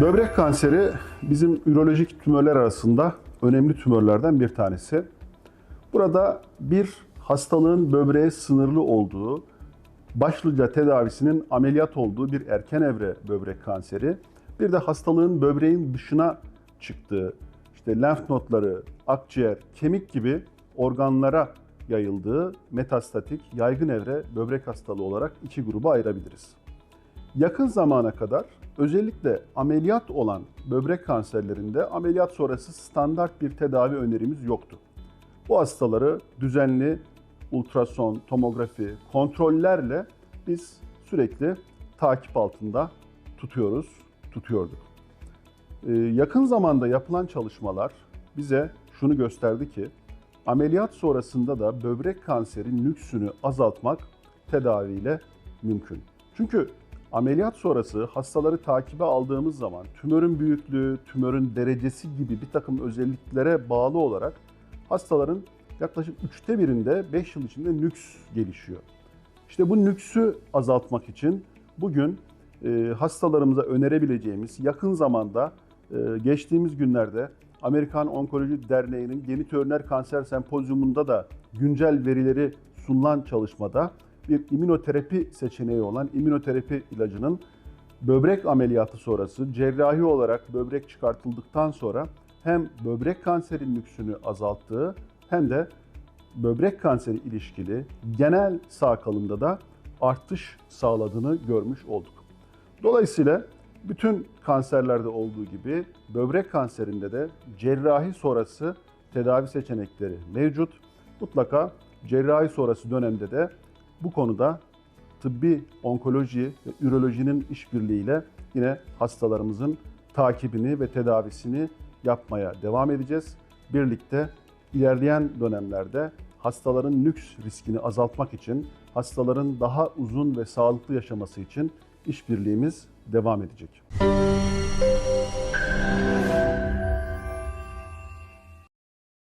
Böbrek kanseri bizim ürolojik tümörler arasında önemli tümörlerden bir tanesi. Burada bir hastalığın böbreğe sınırlı olduğu, başlıca tedavisinin ameliyat olduğu bir erken evre böbrek kanseri. Bir de hastalığın böbreğin dışına çıktığı, işte lenf nodları, akciğer, kemik gibi organlara yayıldığı metastatik yaygın evre böbrek hastalığı olarak iki gruba ayırabiliriz. Yakın zamana kadar özellikle ameliyat olan böbrek kanserlerinde ameliyat sonrası standart bir tedavi önerimiz yoktu. Bu hastaları düzenli ultrason, tomografi, kontrollerle biz sürekli takip altında tutuyoruz, tutuyorduk. Ee, yakın zamanda yapılan çalışmalar bize şunu gösterdi ki ameliyat sonrasında da böbrek kanseri nüksünü azaltmak tedaviyle mümkün. Çünkü ameliyat sonrası hastaları takibe aldığımız zaman tümörün büyüklüğü, tümörün derecesi gibi bir takım özelliklere bağlı olarak hastaların yaklaşık üçte birinde 5 yıl içinde nüks gelişiyor. İşte bu nüksü azaltmak için bugün e, hastalarımıza önerebileceğimiz yakın zamanda e, geçtiğimiz günlerde Amerikan Onkoloji Derneği'nin genitörner kanser sempozyumunda da güncel verileri sunulan çalışmada bir immünoterapi seçeneği olan immünoterapi ilacının böbrek ameliyatı sonrası cerrahi olarak böbrek çıkartıldıktan sonra hem böbrek kanseri nüksünü azalttığı hem de böbrek kanseri ilişkili genel sağ kalımda da artış sağladığını görmüş olduk. Dolayısıyla bütün kanserlerde olduğu gibi böbrek kanserinde de cerrahi sonrası tedavi seçenekleri mevcut. Mutlaka cerrahi sonrası dönemde de bu konuda tıbbi onkoloji ve ürolojinin işbirliğiyle yine hastalarımızın takibini ve tedavisini yapmaya devam edeceğiz. Birlikte ilerleyen dönemlerde hastaların nüks riskini azaltmak için, hastaların daha uzun ve sağlıklı yaşaması için işbirliğimiz devam edecek.